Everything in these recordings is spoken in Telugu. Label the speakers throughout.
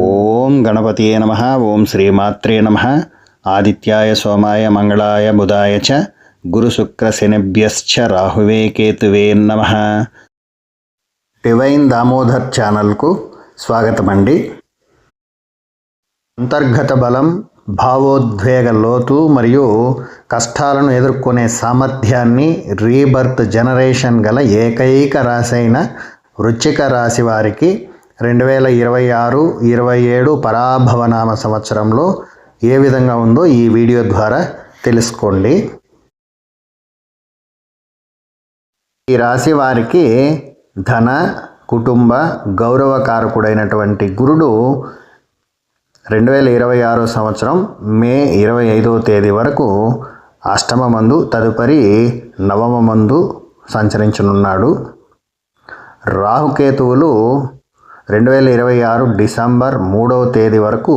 Speaker 1: ఓం గణపతియే నమ ఓం శ్రీమాత్రే నమ. ఆదిత్యాయ సోమాయ మంగళాయ బుధాయ చ గురుశుక్రశనిభ్యశ్చ రాహువే కేతువే నమ. డివైన్ దామోదర్ ఛానల్కు స్వాగతమండి. అంతర్గత బలం భావోద్వేగ లోతు మరియు కష్టాలను ఎదుర్కొనే సామర్థ్యాన్ని రీబర్త్ జనరేషన్ గల ఏకైక రాశి అయిన వృశ్చిక రాశి వారికి రెండు వేల ఇరవై ఆరు ఇరవై ఏడు పరాభవనామ సంవత్సరంలో ఏ విధంగా ఉందో ఈ వీడియో ద్వారా తెలుసుకోండి. ఈ రాశి వారికి ధన కుటుంబ గౌరవకారకుడైనటువంటి గురుడు రెండు వేల ఇరవై ఆరో సంవత్సరం మే ఇరవై ఐదవ తేదీ వరకు అష్టమ మందు తదుపరి నవమ మందు సంచరించనున్నాడు. రాహుకేతువులు రెండు వేల ఇరవై ఆరు డిసెంబర్ మూడవ తేదీ వరకు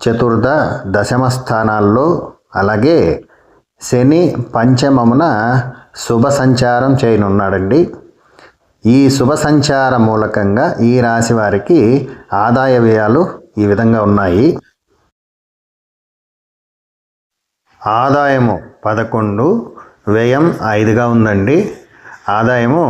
Speaker 1: చతుర్థ దశమ స్థానాల్లో అలాగే శని పంచమమున శుభ సంచారం చేయనున్నాడండి. ఈ శుభ సంచారం మూలకంగా ఈ రాశి వారికి ఆదాయ వ్యయాలు ఈ విధంగా ఉన్నాయి. ఆదాయము పదకొండు వ్యయం ఐదుగా ఉందండి. ఆదాయము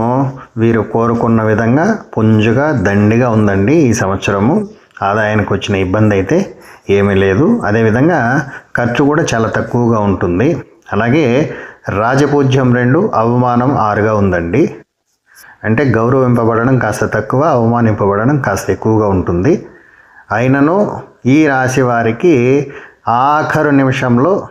Speaker 1: వీరు కోరుకున్న విధంగా పుంజుగా దండిగా ఉందండి ఈ సంవత్సరము. ఆదాయానికి వచ్చిన ఇబ్బంది అయితే ఏమీ లేదు. అదేవిధంగా ఖర్చు కూడా చాలా తక్కువగా ఉంటుంది. అలాగే రాజపూజ్యం రెండు అవమానం ఆరుగా ఉందండి. అంటే గౌరవింపబడడం కాస్త తక్కువ అవమానింపబడడం కాస్త ఎక్కువగా ఉంటుంది. అయినను ఈ రాశి వారికి ఆఖరు నిమిషంలో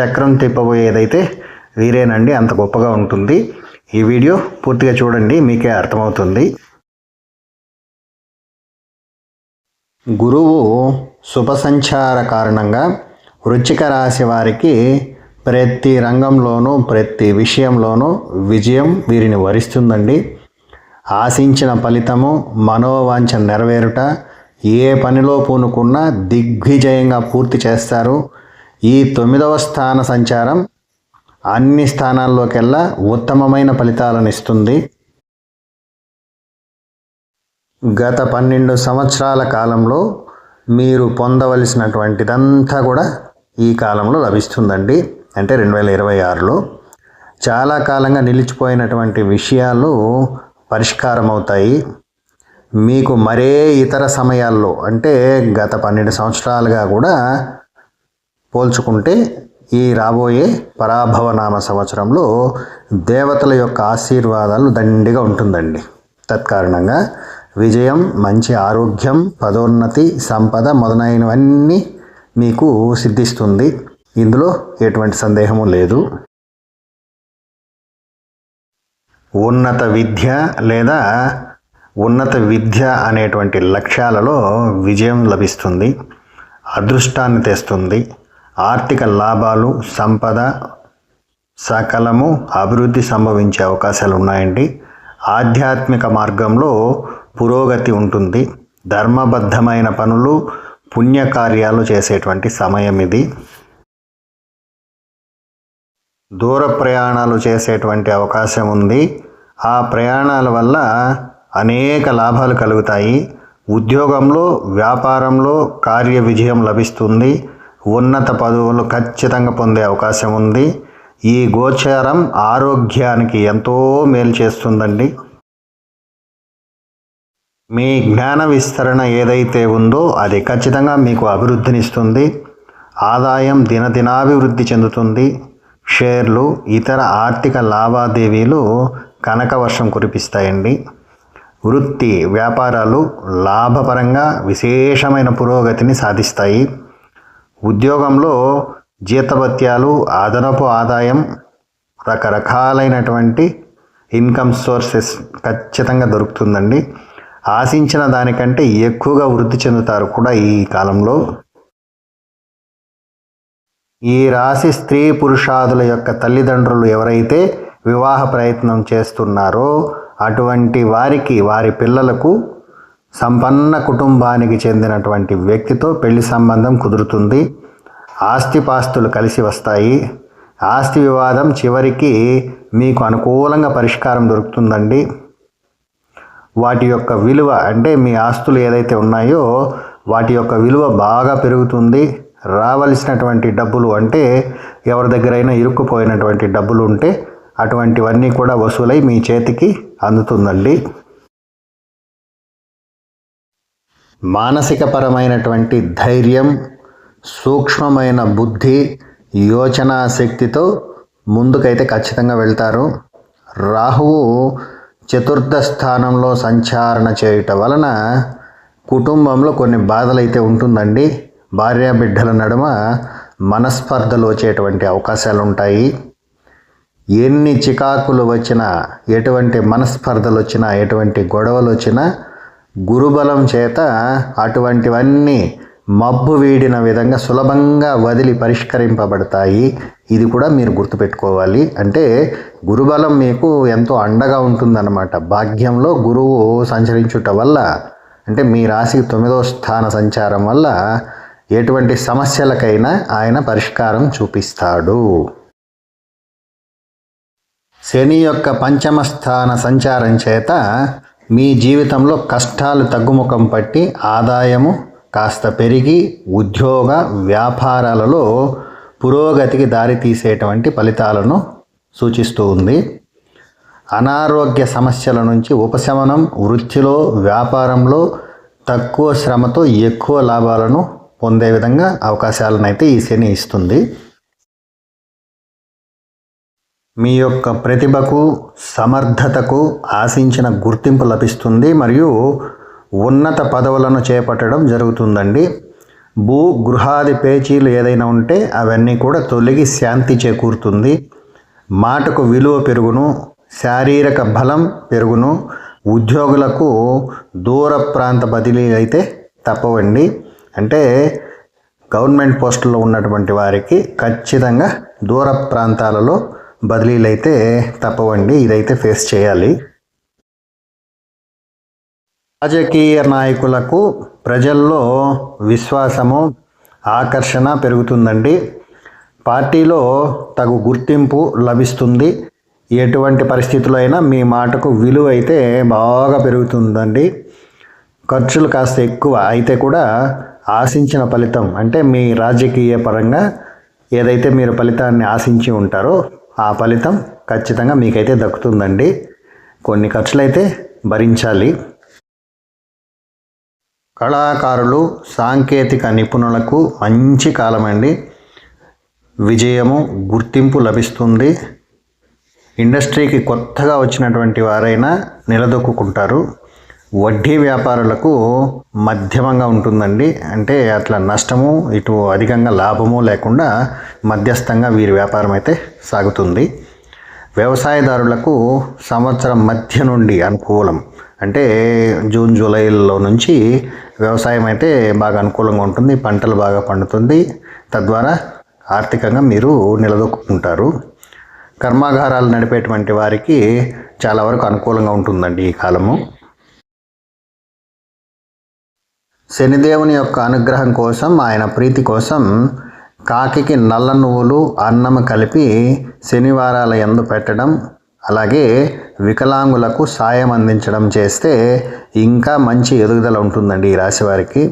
Speaker 1: చక్రం తిప్పబోయేదైతే వీరేనండి అంత గొప్పగా ఉంటుంది. ఈ వీడియో పూర్తిగా చూడండి మీకే అర్థమవుతుంది. గురువు శుభ సంచార కారణంగా వృచ్చిక రాశి వారికి ప్రతి రంగంలోనూ ప్రతి విషయంలోనూ విజయం వీరిని వరిస్తుందండి. ఆశించిన ఫలితము మనోవాంఛ నెరవేరుట ఏ పనిలో పూనుకున్నా దిగ్విజయంగా పూర్తి చేస్తారు. ఈ తొమ్మిదవ స్థాన సంచారం అన్ని స్థానాల్లోకెల్లా ఉత్తమమైన ఫలితాలను ఇస్తుంది. గత పన్నెండు సంవత్సరాల కాలంలో మీరు పొందవలసినటువంటిదంతా కూడా ఈ కాలంలో లభిస్తుందండి. అంటే రెండు వేల ఇరవై ఆరులో చాలా కాలంగా నిలిచిపోయినటువంటి విషయాలు పరిష్కారం అవుతాయి మీకు మరే ఇతర సమయాల్లో అంటే గత పన్నెండు సంవత్సరాలుగా కూడా పోల్చుకుంటే ఈ రాబోయే పరాభవనామ సంవత్సరంలో దేవతల యొక్క ఆశీర్వాదాలు దండిగా ఉంటుందండి. తత్కారణంగా విజయం మంచి ఆరోగ్యం పదోన్నతి సంపద మొదలైనవన్నీ మీకు సిద్ధిస్తుంది. ఇందులో ఎటువంటి సందేహము లేదు. ఉన్నత విద్య లేదా ఉన్నత విద్య అనేటువంటి లక్ష్యాలలో విజయం లభిస్తుంది. అదృష్టాన్ని తెస్తుంది. ఆర్థిక లాభాలు సంపద సకలము అభివృద్ధి సంభవించే అవకాశాలు ఉన్నాయండి. ఆధ్యాత్మిక మార్గంలో పురోగతి ఉంటుంది. ధర్మబద్ధమైన పనులు పుణ్యకార్యాలు చేసేటువంటి సమయం ఇది. దూర ప్రయాణాలు చేసేటువంటి అవకాశం ఉంది. ఆ ప్రయాణాల వల్ల అనేక లాభాలు కలుగుతాయి. ఉద్యోగంలో వ్యాపారంలో కార్య విజయం లభిస్తుంది. ఉన్నత పదవులు ఖచ్చితంగా పొందే అవకాశం ఉంది. ఈ గోచారం ఆరోగ్యానికి ఎంతో మేలు చేస్తుందండి. మీ జ్ఞాన విస్తరణ ఏదైతే ఉందో అది ఖచ్చితంగా మీకు అభివృద్ధినిస్తుంది. ఆదాయం దినదినాభివృద్ధి చెందుతుంది. షేర్లు ఇతర ఆర్థిక లావాదేవీలు కనక వర్షం కురిపిస్తాయండి. వృత్తి వ్యాపారాలు లాభపరంగా విశేషమైన పురోగతిని సాధిస్తాయి. ఉద్యోగంలో జీతభత్యాలు అదనపు ఆదాయం రకరకాలైనటువంటి ఇన్కమ్ సోర్సెస్ ఖచ్చితంగా దొరుకుతుందండి. ఆశించిన దానికంటే ఎక్కువగా వృద్ధి చెందుతారు కూడా ఈ కాలంలో. ఈ రాశి స్త్రీ పురుషాదుల యొక్క తల్లిదండ్రులు ఎవరైతే వివాహ ప్రయత్నం చేస్తున్నారో అటువంటి వారికి వారి పిల్లలకు సంపన్న కుటుంబానికి చెందినటువంటి వ్యక్తితో పెళ్ళి సంబంధం కుదురుతుంది. ఆస్తిపాస్తులు కలిసి వస్తాయి. ఆస్తి వివాదం చివరికి మీకు అనుకూలంగా పరిష్కారం దొరుకుతుందండి. వాటి యొక్క విలువ అంటే మీ ఆస్తులు ఏదైతే ఉన్నాయో వాటి యొక్క విలువ బాగా పెరుగుతుంది. రావలసినటువంటి డబ్బులు అంటే ఎవరి దగ్గరైనా ఇరుక్కుపోయినటువంటి డబ్బులు ఉంటే అటువంటివన్నీ కూడా వసూలై మీ చేతికి అందుతుందండి. మానసికపరమైనటువంటి ధైర్యం సూక్ష్మమైన బుద్ధి యోచనా శక్తితో ముందుకైతే ఖచ్చితంగా వెళ్తారు. రాహువు చతుర్థ స్థానంలో సంచారణ చేయటం వలన కుటుంబంలో కొన్ని బాధలు అయితే ఉంటుందండి. భార్యాబిడ్డల నడుమ మనస్పర్ధలు వచ్చేటువంటి అవకాశాలు ఉంటాయి ఎన్ని చికాకులు వచ్చినా ఎటువంటి మనస్పర్ధలు వచ్చినా ఎటువంటి గొడవలు వచ్చినా గురుబలం చేత అటువంటివన్నీ మబ్బు వీడిన విధంగా సులభంగా వదిలి పరిష్కరింపబడతాయి. ఇది కూడా మీరు గుర్తుపెట్టుకోవాలి. అంటే గురుబలం మీకు ఎంతో అండగా ఉంటుందన్నమాట. భాగ్యంలో గురువు సంచరించుట వల్ల అంటే మీ రాశికి తొమ్మిదో స్థాన సంచారం వల్ల ఎటువంటి సమస్యలకైనా ఆయన పరిష్కారం చూపిస్తాడు. శని యొక్క పంచమ స్థాన సంచారం చేత మీ జీవితంలో కష్టాలు తగ్గుముఖం పట్టి ఆదాయము కాస్త పెరిగి ఉద్యోగ వ్యాపారాలలో పురోగతికి దారితీసేటువంటి ఫలితాలను సూచిస్తూ ఉంది. అనారోగ్య సమస్యల నుంచి ఉపశమనం వృత్తిలో వ్యాపారంలో తక్కువ శ్రమతో ఎక్కువ లాభాలను పొందే విధంగా అవకాశాలను అయితే ఈ శని ఇస్తుంది. మీ యొక్క ప్రతిభకు సమర్థతకు ఆశించిన గుర్తింపు లభిస్తుంది మరియు ఉన్నత పదవులను చేపట్టడం జరుగుతుందండి. భూ గృహాది పేచీలు ఏదైనా ఉంటే అవన్నీ కూడా తొలగి శాంతి చేకూరుతుంది. మాటకు విలువ పెరుగును శారీరక బలం పెరుగును ఉద్యోగులకు దూర ప్రాంత బదిలీ అయితే తప్పవండి. అంటే గవర్నమెంట్ పోస్టుల్లో ఉన్నటువంటి వారికి ఖచ్చితంగా దూర ప్రాంతాలలో బదిలీలు అయితే తప్పవండి. ఇదైతే ఫేస్ చేయాలి. రాజకీయ నాయకులకు ప్రజల్లో విశ్వాసము ఆకర్షణ పెరుగుతుందండి. పార్టీలో తగు గుర్తింపు లభిస్తుంది. ఎటువంటి పరిస్థితుల్లో అయినా మీ మాటకు విలువ అయితే బాగా పెరుగుతుందండి. ఖర్చులు కాస్త ఎక్కువ అయితే కూడా ఆశించిన ఫలితం అంటే మీ రాజకీయ పరంగా ఏదైతే మీరు ఫలితాన్ని ఆశించి ఉంటారో ఆ ఫలితం ఖచ్చితంగా మీకైతే దక్కుతుందండి. కొన్ని ఖర్చులైతే భరించాలి. కళాకారులు సాంకేతిక నిపుణులకు మంచి కాలమండి. విజయము గుర్తింపు లభిస్తుంది. ఇండస్ట్రీకి కొత్తగా వచ్చినటువంటి వారైనా నిలదొక్కుంటారు వడ్డీ వ్యాపారులకు మధ్యమంగా ఉంటుందండి. అంటే అట్లా నష్టము ఇటు అధికంగా లాభము లేకుండా మధ్యస్థంగా వీరి వ్యాపారం అయితే సాగుతుంది. వ్యవసాయదారులకు సంవత్సరం మధ్య నుండి అనుకూలం. అంటే జూన్ జూలైలో నుంచి వ్యవసాయం అయితే బాగా అనుకూలంగా ఉంటుంది పంటలు బాగా పండుతుంది. తద్వారా ఆర్థికంగా మీరు నిలదొక్కుంటారు. కర్మాగారాలు నడిపేటువంటి వారికి చాలా వరకు అనుకూలంగా ఉంటుందండి ఈ కాలము. శనిదేవుని యొక్క అనుగ్రహం కోసం ఆయన ప్రీతి కోసం కాకికి నల్ల నువ్వులు అన్నం కలిపి శనివారాల ఎందు పెట్టడం అలాగే వికలాంగులకు సాయం అందించడం చేస్తే ఇంకా మంచి ఎదుగుదల ఉంటుందండి ఈ రాశివారికి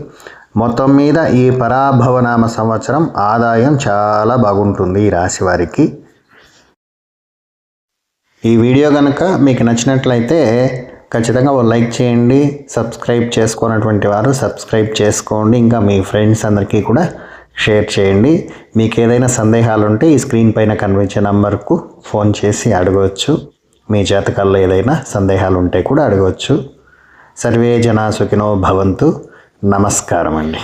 Speaker 1: మొత్తం మీద ఈ పరాభవనామ సంవత్సరం ఆదాయం చాలా బాగుంటుంది ఈ రాశి వారికి. ఈ వీడియో కనుక మీకు నచ్చినట్లయితే ఖచ్చితంగా లైక్ చేయండి సబ్స్క్రైబ్ చేసుకున్నటువంటి వారు సబ్స్క్రైబ్ చేసుకోండి ఇంకా మీ ఫ్రెండ్స్ అందరికీ కూడా షేర్ చేయండి. మీకు ఏదైనా సందేహాలు ఉంటే ఈ స్క్రీన్ పైన కనిపించే నంబర్కు ఫోన్ చేసి అడగవచ్చు. మీ జాతకాల్లో ఏదైనా సందేహాలు ఉంటే కూడా అడగవచ్చు. సర్వే జనా సుఖినో భవంతు. నమస్కారం అండి